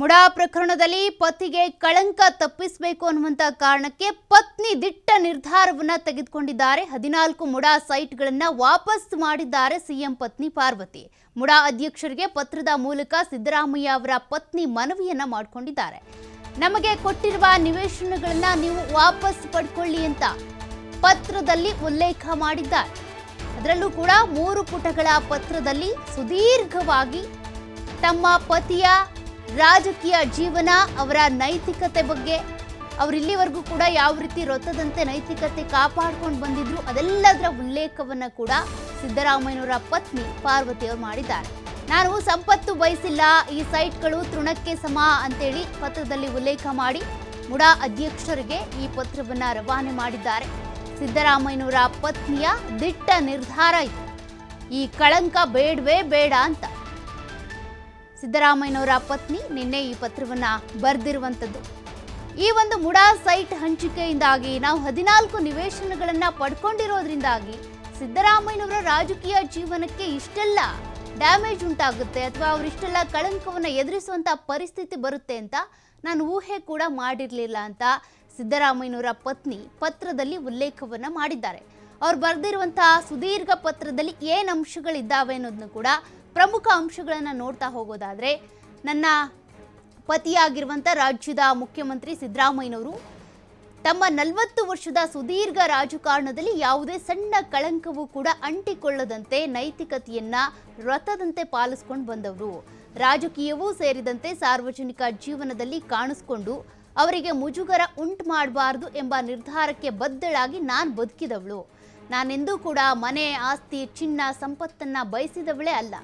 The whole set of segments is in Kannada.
ಮುಡಾ ಪ್ರಕರಣದಲ್ಲಿ ಪತಿಗೆ ಕಳಂಕ ತಪ್ಪಿಸಬೇಕು ಅನ್ನುವಂಥ ಕಾರಣಕ್ಕೆ ಪತ್ನಿ ದಿಟ್ಟ ನಿರ್ಧಾರವನ್ನ ತೆಗೆದುಕೊಂಡಿದ್ದಾರೆ. ಹದಿನಾಲ್ಕು ಮುಡಾ ಸೈಟ್ಗಳನ್ನು ವಾಪಸ್ ಮಾಡಿದ್ದಾರೆ ಸಿಎಂ ಪತ್ನಿ ಪಾರ್ವತಿ. ಮುಡಾ ಅಧ್ಯಕ್ಷರಿಗೆ ಪತ್ರದ ಮೂಲಕ ಸಿದ್ದರಾಮಯ್ಯ ಅವರ ಪತ್ನಿ ಮನವಿಯನ್ನ ಮಾಡಿಕೊಂಡಿದ್ದಾರೆ. ನಮಗೆ ಕೊಟ್ಟಿರುವ ನಿವೇಶನಗಳನ್ನ ನೀವು ವಾಪಸ್ ಪಡ್ಕೊಳ್ಳಿ ಅಂತ ಪತ್ರದಲ್ಲಿ ಉಲ್ಲೇಖ ಮಾಡಿದ್ದಾರೆ. ಅದರಲ್ಲೂ ಕೂಡ ಮೂರು ಪುಟಗಳ ಪತ್ರದಲ್ಲಿ ಸುದೀರ್ಘವಾಗಿ ತಮ್ಮ ಪತಿಯ ರಾಜಕೀಯ ಜೀವನ, ಅವರ ನೈತಿಕತೆ ಬಗ್ಗೆ ಅವರಿಲ್ಲಿವರೆಗೂ ಕೂಡ ಯಾವ ರೀತಿ ರೊತ್ತದಂತೆ ನೈತಿಕತೆ ಕಾಪಾಡ್ಕೊಂಡು ಬಂದಿದ್ರು, ಅದೆಲ್ಲದರ ಉಲ್ಲೇಖವನ್ನು ಕೂಡ ಸಿದ್ದರಾಮಯ್ಯನವರ ಪತ್ನಿ ಪಾರ್ವತಿ ಅವರು ಮಾಡಿದ್ದಾರೆ. ನಾನು ಸಂಪತ್ತು ಬಯಸಿಲ್ಲ, ಈ ಸೈಟ್ಗಳು ತೃಣಕ್ಕೆ ಸಮ ಅಂತೇಳಿ ಪತ್ರದಲ್ಲಿ ಉಲ್ಲೇಖ ಮಾಡಿ ಮುಡಾ ಅಧ್ಯಕ್ಷರಿಗೆ ಈ ಪತ್ರವನ್ನು ರವಾನೆ ಮಾಡಿದ್ದಾರೆ. ಸಿದ್ದರಾಮಯ್ಯನವರ ಪತ್ನಿಯ ದಿಟ್ಟ ನಿರ್ಧಾರ ಇದು. ಈ ಕಳಂಕ ಬೇಡವೇ ಬೇಡ ಅಂತ. ಸಿದ್ದರಾಮಯ್ಯನವರ ಪತ್ನಿ ನಿನ್ನೆ ಈ ಪತ್ರವನ್ನ ಬರೆದಿರುವಂಥದ್ದು ಈ ಒಂದು ಮುಡಾ ಸೈಟ್ ಹಂಚಿಕೆಯಿಂದಾಗಿ ನಾವು ಹದಿನಾಲ್ಕು ನಿವೇಶನಗಳನ್ನ ಪಡ್ಕೊಂಡಿರೋದ್ರಿಂದಾಗಿ ಸಿದ್ದರಾಮಯ್ಯನವರ ರಾಜಕೀಯ ಜೀವನಕ್ಕೆ ಇಷ್ಟೆಲ್ಲ ಡ್ಯಾಮೇಜ್ ಉಂಟಾಗುತ್ತೆ ಅಥವಾ ಅವರಿಷ್ಟೆಲ್ಲ ಕಳಂಕವನ್ನು ಎದುರಿಸುವಂಥ ಪರಿಸ್ಥಿತಿ ಬರುತ್ತೆ ಅಂತ ನಾನು ಊಹೆ ಕೂಡ ಮಾಡಿರಲಿಲ್ಲ ಅಂತ ಸಿದ್ದರಾಮಯ್ಯನವರ ಪತ್ನಿ ಪತ್ರದಲ್ಲಿ ಉಲ್ಲೇಖವನ್ನು ಮಾಡಿದ್ದಾರೆ. ಅವ್ರು ಬರೆದಿರುವಂತಹ ಸುದೀರ್ಘ ಪತ್ರದಲ್ಲಿ ಏನು ಅಂಶಗಳಿದ್ದಾವೆ ಅನ್ನೋದನ್ನು ಕೂಡ ಪ್ರಮುಖ ಅಂಶಗಳನ್ನು ನೋಡ್ತಾ ಹೋಗೋದಾದರೆ ನನ್ನ ಪತಿಯಾಗಿರುವಂಥ ರಾಜ್ಯದ ಮುಖ್ಯಮಂತ್ರಿ ಸಿದ್ದರಾಮಯ್ಯನವರು ತಮ್ಮ ನಲವತ್ತು ವರ್ಷದ ಸುದೀರ್ಘ ರಾಜಕಾರಣದಲ್ಲಿ ಯಾವುದೇ ಸಣ್ಣ ಕಳಂಕವೂ ಕೂಡ ಅಂಟಿಕೊಳ್ಳದಂತೆ ನೈತಿಕತೆಯನ್ನು ವ್ರತದಂತೆ ಪಾಲಿಸ್ಕೊಂಡು ಬಂದವರು. ರಾಜಕೀಯವೂ ಸೇರಿದಂತೆ ಸಾರ್ವಜನಿಕ ಜೀವನದಲ್ಲಿ ಕಾಣಿಸ್ಕೊಂಡು ಅವರಿಗೆ ಮುಜುಗರ ಉಂಟು ಮಾಡಬಾರ್ದು ಎಂಬ ನಿರ್ಧಾರಕ್ಕೆ ಬದ್ದಳಾಗಿ ನಾನು ಬದುಕಿದವಳು. ನಾನೆಂದೂ ಕೂಡ ಮನೆ, ಆಸ್ತಿ, ಚಿನ್ನ, ಸಂಪತ್ತನ್ನ ಬಯಸಿದವಳೇ ಅಲ್ಲ.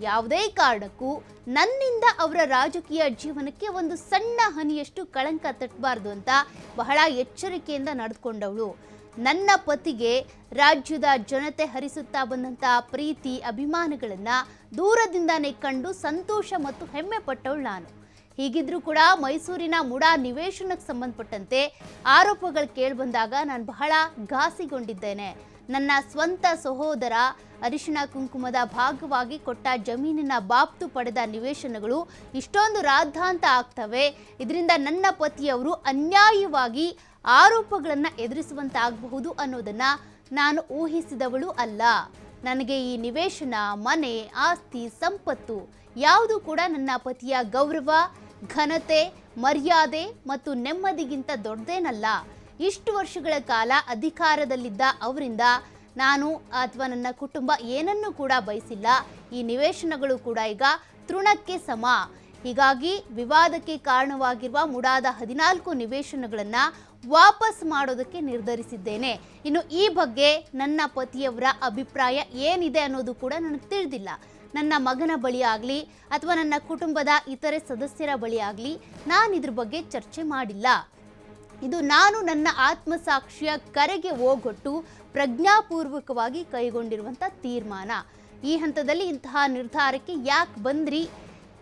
ಯಾವುದೇ ಕಾರಣಕ್ಕೂ ನನ್ನಿಂದ ಅವರ ರಾಜಕೀಯ ಜೀವನಕ್ಕೆ ಒಂದು ಸಣ್ಣ ಹನಿಯಷ್ಟು ಕಳಂಕ ತಟ್ಟಬಾರ್ದು ಅಂತ ಬಹಳ ಎಚ್ಚರಿಕೆಯಿಂದ ನಡೆದುಕೊಂಡವಳು. ನನ್ನ ಪತಿಗೆ ರಾಜ್ಯದ ಜನತೆ ಹರಿಸುತ್ತಾ ಬಂದಂಥ ಪ್ರೀತಿ, ಅಭಿಮಾನಗಳನ್ನ ದೂರದಿಂದಾನೇ ಕಂಡು ಸಂತೋಷ ಮತ್ತು ಹೆಮ್ಮೆ ಪಟ್ಟವಳು ನಾನು. ಹೀಗಿದ್ರೂ ಕೂಡ ಮೈಸೂರಿನ ಮುಡಾ ನಿವೇಶನಕ್ಕೆ ಸಂಬಂಧಪಟ್ಟಂತೆ ಆರೋಪಗಳು ಕೇಳಿಬಂದಾಗ ನಾನು ಬಹಳ ಘಾಸಿಗೊಂಡಿದ್ದೇನೆ. ನನ್ನ ಸ್ವಂತ ಸಹೋದರ ಅರಿಶಿಣ ಕುಂಕುಮದ ಭಾಗವಾಗಿ ಕೊಟ್ಟ ಜಮೀನಿನ ಬಾಪ್ತು ಪಡೆದ ನಿವೇಶನಗಳು ಇಷ್ಟೊಂದು ರಾದ್ಧಾಂತ ಆಗ್ತವೆ. ಇದರಿಂದ ನನ್ನ ಪತಿಯವರು ಅನ್ಯಾಯವಾಗಿ ಆರೋಪಗಳನ್ನು ಎದುರಿಸುವಂತಾಗಬಹುದು ಅನ್ನೋದನ್ನ ನಾನು ಊಹಿಸಿದವಳು ಅಲ್ಲ. ನನಗೆ ಈ ನಿವೇಶನ, ಮನೆ, ಆಸ್ತಿ, ಸಂಪತ್ತು ಯಾವುದು ಕೂಡ ನನ್ನ ಪತಿಯ ಗೌರವ, ಘನತೆ, ಮರ್ಯಾದೆ ಮತ್ತು ನೆಮ್ಮದಿಗಿಂತ ದೊಡ್ಡದೇನಲ್ಲ. ಇಷ್ಟು ವರ್ಷಗಳ ಕಾಲ ಅಧಿಕಾರದಲ್ಲಿದ್ದ ಅವರಿಂದ ನಾನು ಅಥವಾ ನನ್ನ ಕುಟುಂಬ ಏನನ್ನೂ ಕೂಡ ಬಯಸಿಲ್ಲ. ಈ ನಿವೇಶನಗಳು ಕೂಡ ಈಗ ತೃಣಕ್ಕೆ ಸಮ. ಹೀಗಾಗಿ ವಿವಾದಕ್ಕೆ ಕಾರಣವಾಗಿರುವ ಮುಡಾದ ಹದಿನಾಲ್ಕು ನಿವೇಶನಗಳನ್ನು ವಾಪಸ್ ಮಾಡೋದಕ್ಕೆ ನಿರ್ಧರಿಸಿದ್ದೇನೆ. ಇನ್ನು ಈ ಬಗ್ಗೆ ನನ್ನ ಪತಿಯವರ ಅಭಿಪ್ರಾಯ ಏನಿದೆ ಅನ್ನೋದು ಕೂಡ ನನಗೆ ತಿಳಿದಿಲ್ಲ. ನನ್ನ ಮಗನ ಬಳಿ ಆಗಲಿ ಅಥವಾ ನನ್ನ ಕುಟುಂಬದ ಇತರೆ ಸದಸ್ಯರ ಬಳಿ ಆಗಲಿ ನಾನು ಇದ್ರ ಬಗ್ಗೆ ಚರ್ಚೆ ಮಾಡಿಲ್ಲ. ಇದು ನಾನು ನನ್ನ ಆತ್ಮಸಾಕ್ಷಿಯ ಕರೆಗೆ ಹೋಗೊಟ್ಟು ಪ್ರಜ್ಞಾಪೂರ್ವಕವಾಗಿ ಕೈಗೊಂಡಿರುವಂಥ ತೀರ್ಮಾನ. ಈ ಹಂತದಲ್ಲಿ ಇಂತಹ ನಿರ್ಧಾರಕ್ಕೆ ಯಾಕೆ ಬಂದ್ರಿ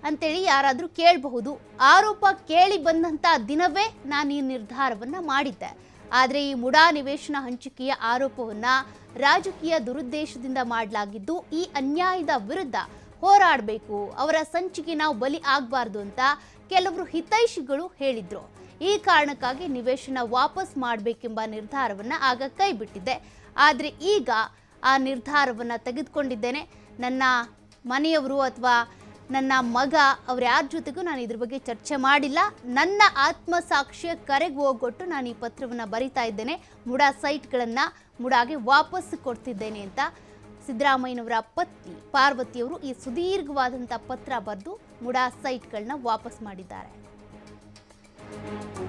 ಅಂತೇಳಿ ಯಾರಾದರೂ ಕೇಳಬಹುದು. ಆರೋಪ ಕೇಳಿ ಬಂದಂಥ ದಿನವೇ ನಾನು ಈ ನಿರ್ಧಾರವನ್ನು ಮಾಡಿದ್ದೆ. ಆದರೆ ಈ ಮುಡಾ ನಿವೇಶನ ಹಂಚಿಕೆಯ ಆರೋಪವನ್ನು ರಾಜಕೀಯ ದುರುದ್ದೇಶದಿಂದ ಮಾಡಲಾಗಿದ್ದು ಈ ಅನ್ಯಾಯದ ವಿರುದ್ಧ ಹೋರಾಡಬೇಕು, ಅವರ ಸಂಚಿಗೆ ನಾವು ಬಲಿ ಆಗಬಾರ್ದು ಅಂತ ಕೆಲವರು ಹಿತೈಷಿಗಳು ಹೇಳಿದ್ರು. ಈ ಕಾರಣಕ್ಕಾಗಿ ನಿವೇಶನ ವಾಪಸ್ ಮಾಡಬೇಕೆಂಬ ನಿರ್ಧಾರವನ್ನು ಆಗ ಕೈ ಬಿಟ್ಟಿದ್ದೆ. ಆದರೆ ಈಗ ಆ ನಿರ್ಧಾರವನ್ನು ತೆಗೆದುಕೊಂಡಿದ್ದೇನೆ. ನನ್ನ ಮನೆಯವರು ಅಥವಾ ನನ್ನ ಮಗ ಅವ್ರ ಯಾರ ಜೊತೆಗೂ ನಾನು ಇದ್ರ ಬಗ್ಗೆ ಚರ್ಚೆ ಮಾಡಿಲ್ಲ. ನನ್ನ ಆತ್ಮಸಾಕ್ಷಿಯ ಕರೆಗೆ ಹೋಗೊಟ್ಟು ನಾನು ಈ ಪತ್ರವನ್ನು ಬರಿತಾ ಇದ್ದೇನೆ. ಮುಡಾ ಸೈಟ್ಗಳನ್ನು ಮುಡಾಗೆ ವಾಪಸ್ ಕೊಡ್ತಿದ್ದೇನೆ ಅಂತ ಸಿದ್ದರಾಮಯ್ಯನವರ ಪತ್ನಿ ಪಾರ್ವತಿಯವರು ಈ ಸುದೀರ್ಘವಾದಂಥ ಪತ್ರ ಬರೆದು ಮುಡಾ ಸೈಟ್ಗಳನ್ನ ವಾಪಸ್ ಮಾಡಿದ್ದಾರೆ. Thank you.